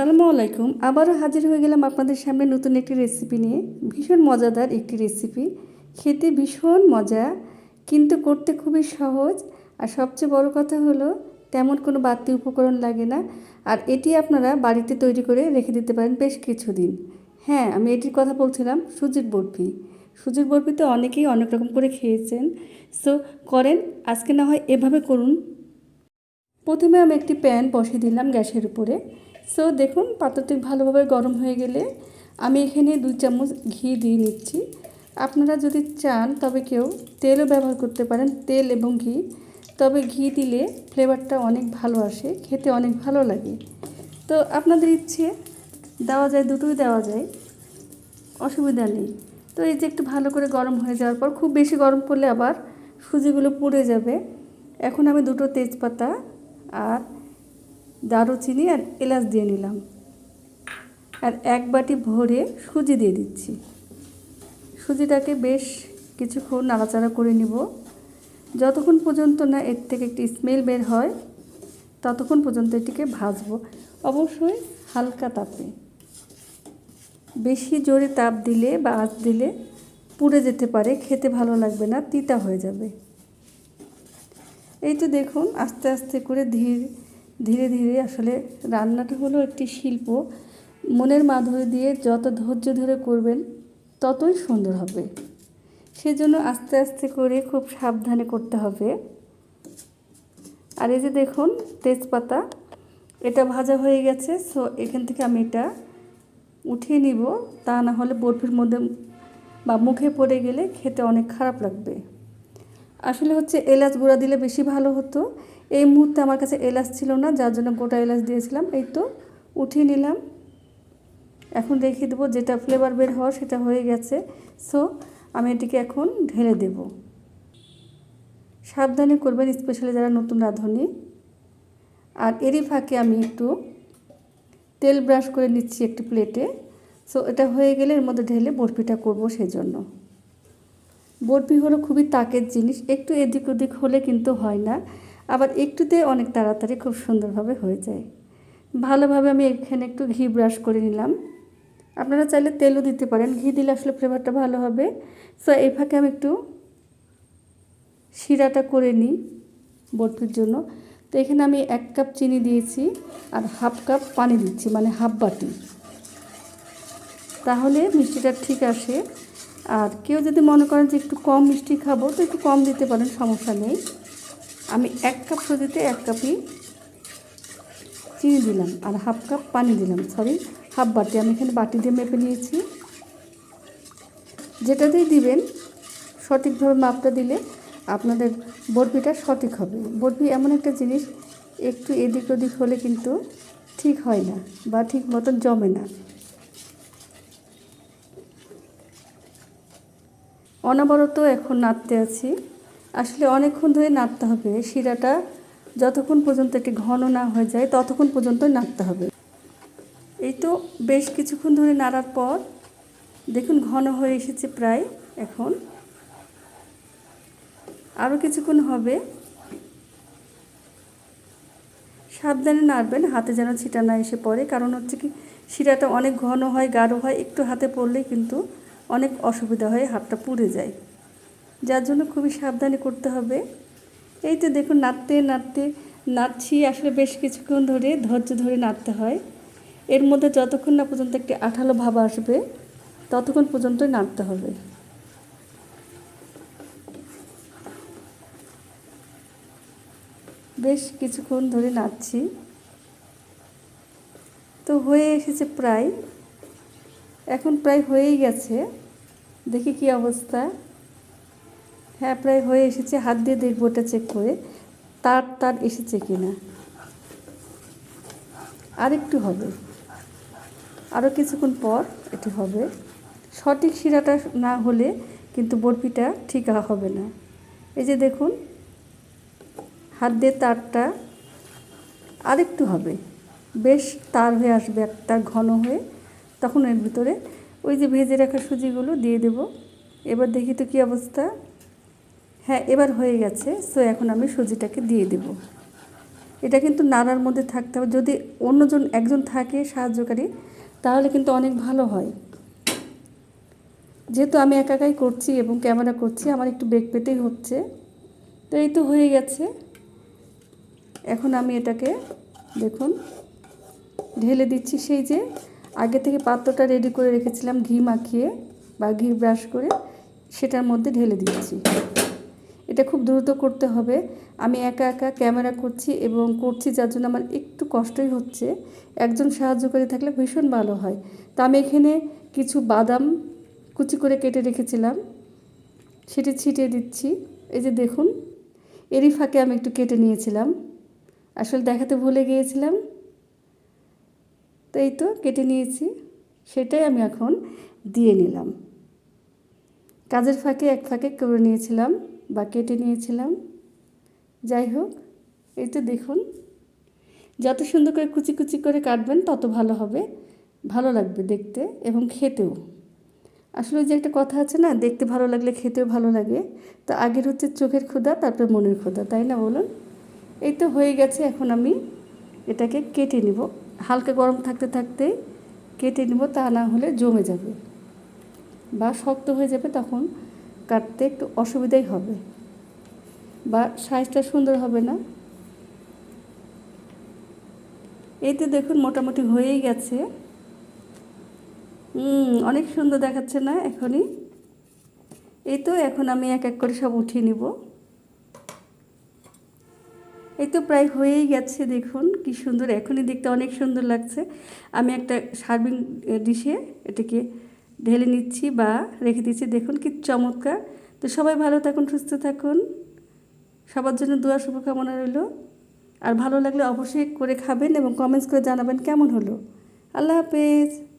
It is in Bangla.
আসসালামু আলাইকুম। আবারও হাজির হয়ে গেলাম আপনাদের সামনে নতুন একটি রেসিপি নিয়ে। ভীষণ মজাদার একটি রেসিপি খেতে ভীষণ মজা, কিন্তু করতে খুবই সহজ। আর সবচেয়ে বড় কথা হলো, তেমন কোনো বাড়তি উপকরণ লাগে না। আর এটি আপনারা বাড়িতে তৈরি করে রেখে দিতে পারেন বেশ কিছুদিন। হ্যাঁ আমি এটির কথা বলছিলাম, সুজির বরফি। সুজির বরফি তো অনেকেই অনেক রকম করে খেয়েছেন। সো করেন, আজকে না হয় এভাবে করুন। প্রথমে আমি একটি প্যান বসিয়ে দিলাম গ্যাসের উপরে। সো দেখুন, পাত্রটি ভালোভাবে গরম হয়ে গেলে আমি এখানে দুই চামচ ঘি দিয়ে নিচ্ছি। আপনারা যদি চান, তবে কেউ তেলও ব্যবহার করতে পারেন, তেল এবং ঘি। তবে ঘি দিলে ফ্লেভারটা অনেক ভালো আসে, খেতে অনেক ভালো লাগে। তো আপনাদের ইচ্ছে, দেওয়া যায়, দুটোই দেওয়া যায়। অসুবিধা নেই। তো এই যে একটু ভালো করে গরম হয়ে যাওয়ার পর, খুব বেশি গরম করলে আবার সুজিগুলো পুড়ে যাবে। এখন আমি দুটো তেজপাতা আর দারুচিনি আর এলাচ দিয়ে নিলাম। আর এক বাটি ভরে সুজি দিয়ে দিচ্ছি। সুজিটাকে বেশ কিছুক্ষণ নাড়াচাড়া করে নিব। যতক্ষণ পর্যন্ত না এর থেকে একটি স্মেল বের হয়, ততক্ষণ পর্যন্ত এটিকে ভাজবো। অবশ্যই হালকা তাপে। বেশি জোরে তাপ দিলে বা আঁচ দিলে পুড়ে যেতে পারে, খেতে ভালো লাগবে না, তিতা হয়ে যাবে। এই তো দেখুন, আস্তে আস্তে করে ধীর ধীরে ধীরে আসলে রান্নাটা হলো একটি শিল্প। মনের মাধুরী দিয়ে যত ধৈর্য ধরে করবেন, ততই সুন্দর হবে। সেজন্য আস্তে আস্তে করে খুব সাবধানে করতে হবে। আর এই যে দেখুন, তেজপাতা, এটা ভাজা হয়ে গেছে সো এখান থেকে আমি এটা উঠিয়ে নিব। তা না হলে বরফির মধ্যে বা মুখে পড়ে গেলে খেতে অনেক খারাপ লাগবে। আসলে হচ্ছে এলাচ গুঁড়া দিলে বেশি ভালো হতো। এই মুহূর্তে আমার কাছে এলাচ ছিল না, যার জন্য গোটা এলাচ দিয়েছিলাম। এই তো উঠিয়ে নিলাম। এখন রেখে দেবো যেটা ফ্লেভার বের হওয়ার সেটা হয়ে গেছে। সো আমি এটিকে এখন ঢেলে দেব। সাবধানে করবেন স্পেশালি যারা নতুন রাঁধুনি। আর এরই ফাঁকে আমি একটু তেল ব্রাশ করে নিচ্ছি একটি প্লেটে সো এটা হয়ে গেলে এর মধ্যে ঢেলে বরফিটা করব সেজন্য। বরফি হলো খুবই তাকের জিনিস। একটু এদিক ওদিক হলে কিন্তু হয় না। আবার একটুতে অনেক তাড়াতাড়ি খুব সুন্দরভাবে হয়ে যায়। ভালোভাবে আমি এখানে একটু ঘি ব্রাশ করে নিলাম। আপনারা চাইলে তেলও দিতে পারেন। ঘি দিলে আসলে ফ্লেভারটা ভালো হবে। সো এই ফাঁকে আমি একটু শিরাটা করে নিই বরফির জন্য। তো, এখানে আমি এক কাপ চিনি দিয়েছি আর হাফ কাপ পানি দিচ্ছি মানে হাফ বাটি। তাহলে মিষ্টিটা ঠিক আসে। আর কেউ যদি মনে করেন যে একটু কম মিষ্টি খাব, তো একটু কম দিতে পারেন, সমস্যা নেই। আমি এক কাপ সুজিতে এক কাপই চিনি দিলাম আর হাফ কাপ পানি দিলাম সরি হাফ বাটি। আমি এখানে বাটি দিয়ে মেপে নিয়েছি। যেটাতেই দিবেন, সঠিকভাবে মাপটা দিলে আপনাদের বরফিটা সঠিক হবে। বরফি এমন একটা জিনিস, একটু এদিক ওদিক হলে কিন্তু ঠিক হয় না বা ঠিক মতন জমে না। অনবরত এখন নাড়তে আছি। আসলে অনেকক্ষণ ধরে নাড়তে হবে। শিরাটা যতক্ষণ পর্যন্ত একটি ঘন না হয়ে যায়, ততক্ষণ পর্যন্ত নাড়তে হবে। এই তো বেশ কিছুক্ষণ ধরে নাড়ার পর দেখুন ঘন হয়ে এসেছে প্রায় এখন। আরও কিছুক্ষণ হবে। সাবধানে নাড়বেন, হাতে যেন ছিটা না এসে পড়ে। কারণ হচ্ছে কি, শিরাটা অনেক ঘন হয়, গাঢ় হয়, একটু হাতে পড়লেই কিন্তু অনেক অসুবিধা হয়, হাতটা পুড়ে যায়। যার জন্য খুবই সাবধানে করতে হবে। এই তো দেখুন, নাড়তে নাড়তে, নাড়ছি। আসলে বেশ কিছুক্ষণ ধরে ধৈর্য ধরে নাড়তে হয়। এর মধ্যে যতক্ষণ না পর্যন্ত একটি আঠালো ভাব আসবে, ততক্ষণ পর্যন্তই নাড়তে হবে। বেশ কিছুক্ষণ ধরে নাড়ছি। তো হয়ে এসেছে প্রায়। এখন প্রায় হয়েই গেছে। দেখি কি অবস্থা। হ্যাঁ প্রায় হয়ে এসেছে। হাত দিয়ে দেখব ওটা চেক করে, তার তার এসেছে কি না আরেকটু হবে। আরও কিছুক্ষণ পর এটি হবে। সঠিক শিরাটা না হলে কিন্তু বরফিটা ঠিক হবে না। এই যে দেখুন, হাত দিয়ে তারটা আরেকটু হবে। বেশ তার হয়ে আসবে একটা ঘন হয়ে। তখন এর ভিতরে ওই যে ভেজে রাখা সুজিগুলো দিয়ে দেব। এবার দেখি তো কী অবস্থা। হ্যাঁ এবার হয়ে গেছে। সো এখন আমি সুজিটাকে দিয়ে দেব। এটা কিন্তু নাড়ার মধ্যে থাকতে হবে। যদি অন্যজন, একজন থাকে সাহায্যকারী, তাহলে কিন্তু অনেক ভালো হয়। যেহেতু আমি একা একাই করছি এবং ক্যামেরা করছি, আমার একটু বেগ পেতেই হচ্ছে। তো এই তো হয়ে গেছে। এখন আমি এটাকে, দেখুন, ঢেলে দিচ্ছি সেই যে, আগে থেকে পাত্রটা রেডি করে রেখেছিলাম ঘি মাখিয়ে বা ঘি ব্রাশ করে, সেটার মধ্যে ঢেলে দিচ্ছি। এটা খুব দ্রুত করতে হবে। আমি একা একা ক্যামেরা করছি এবং করছি যার জন্য আমার একটু কষ্টই হচ্ছে। একজন সাহায্যকারী থাকলে ভীষণ ভালো হয়। তা আমি এখানে কিছু বাদাম কুচি করে কেটে রেখেছিলাম। সেটি ছিটিয়ে দিচ্ছি। এই যে দেখুন, এরই ফাঁকে আমি একটু কেটে নিয়েছিলাম। আসলে দেখাতে ভুলে গিয়েছিলাম। তো এই তো কেটে নিয়েছি। সেটাই আমি এখন দিয়ে নিলাম। কাজের ফাঁকে এক ফাঁকে করে নিয়েছিলাম। বা কেটে নিয়েছিলাম। যাই হোক, এই তো দেখুন, যত সুন্দর করে কুচি কুচি করে কাটবেন, তত ভালো হবে। ভালো লাগবে দেখতে এবং খেতেও। আসলে যে একটা কথা আছে না, দেখতে ভালো লাগলে খেতেও ভালো লাগে। তো আগের হচ্ছে চোখের ক্ষুধা, তারপর মনের ক্ষুধা, তাই না বলুন? এই তো হয়ে গেছে, এখন আমি এটাকে কেটে নিব। হালকা গরম থাকতে থাকতে কেটে নিব, তা না হলে জমে যাবে বা শক্ত হয়ে যাবে তখন কাটতে একটু অসুবিধাই হবে। বা সাইজটা সুন্দর হবে না। এই তো দেখুন মোটামুটি হয়েই গেছে। অনেক সুন্দর দেখাচ্ছে না এখনই? এই তো এখন আমি এক এক করে সব উঠিয়ে নিব। এই তো প্রায় হয়েই গেছে দেখুন, কি সুন্দর। এখনই দেখতে অনেক সুন্দর লাগছে। আমি একটা সার্ভিং ডিশে এটাকে ঢেলে নিচ্ছি বা রেখে দিচ্ছি। দেখুন কি চমৎকার। তো সবাই ভালো থাকুন, সুস্থ থাকুন। সবার জন্য দোয়া, শুভকামনা রইল। আর ভালো লাগলে অবশ্যই করে খাবেন এবং কমেন্টস করে জানাবেন কেমন হলো। আল্লাহ হাফেজ।